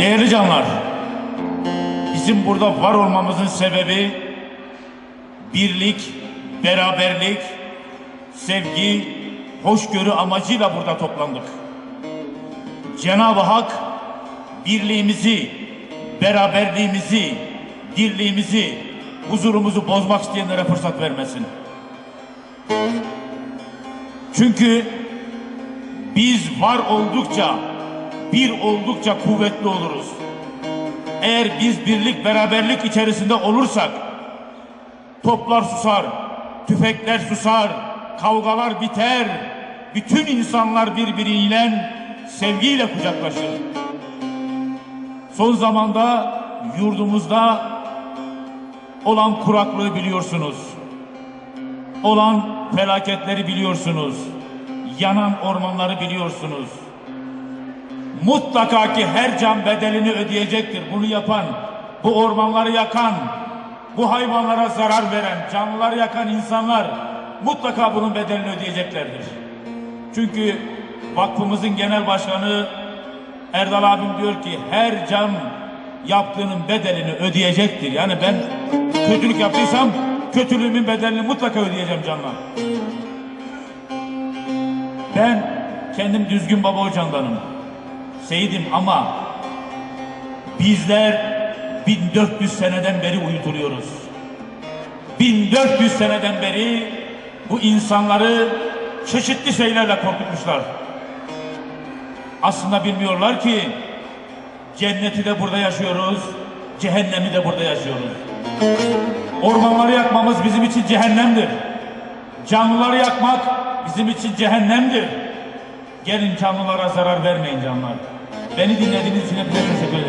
Değerli canlar, bizim burada var olmamızın sebebi birlik, beraberlik, sevgi, hoşgörü amacıyla burada toplandık. Cenab-ı Hak birliğimizi, beraberliğimizi, dirliğimizi, huzurumuzu bozmak isteyenlere fırsat vermesin. Çünkü biz var oldukça, bir oldukça kuvvetli oluruz. Eğer biz birlik, beraberlik içerisinde olursak, toplar susar, tüfekler susar, kavgalar biter, bütün insanlar birbiriyle sevgiyle kucaklaşır. Son zamanda yurdumuzda olan kuraklığı biliyorsunuz. Olan felaketleri biliyorsunuz. Yanan ormanları biliyorsunuz. Mutlaka ki her can bedelini ödeyecektir. Bunu yapan, bu ormanları yakan, bu hayvanlara zarar veren, canlıları yakan insanlar mutlaka bunun bedelini ödeyeceklerdir. Çünkü vakfımızın genel başkanı Erdal abim diyor ki her can yaptığının bedelini ödeyecektir. Yani ben kötülük yaptıysam kötülüğümün bedelini mutlaka ödeyeceğim canlar. Ben kendim düzgün baba hocandanım. Seyidim ama bizler 1400 seneden beri uyutuluyoruz. 1400 seneden beri bu insanları çeşitli şeylerle korkutmuşlar. Aslında bilmiyorlar ki cenneti de burada yaşıyoruz, cehennemi de burada yaşıyoruz. Ormanları yakmamız bizim için cehennemdir. Canlıları yakmak bizim için cehennemdir. Gelin canlılara zarar vermeyin canlar. Beni dinlediğiniz için hepinize teşekkür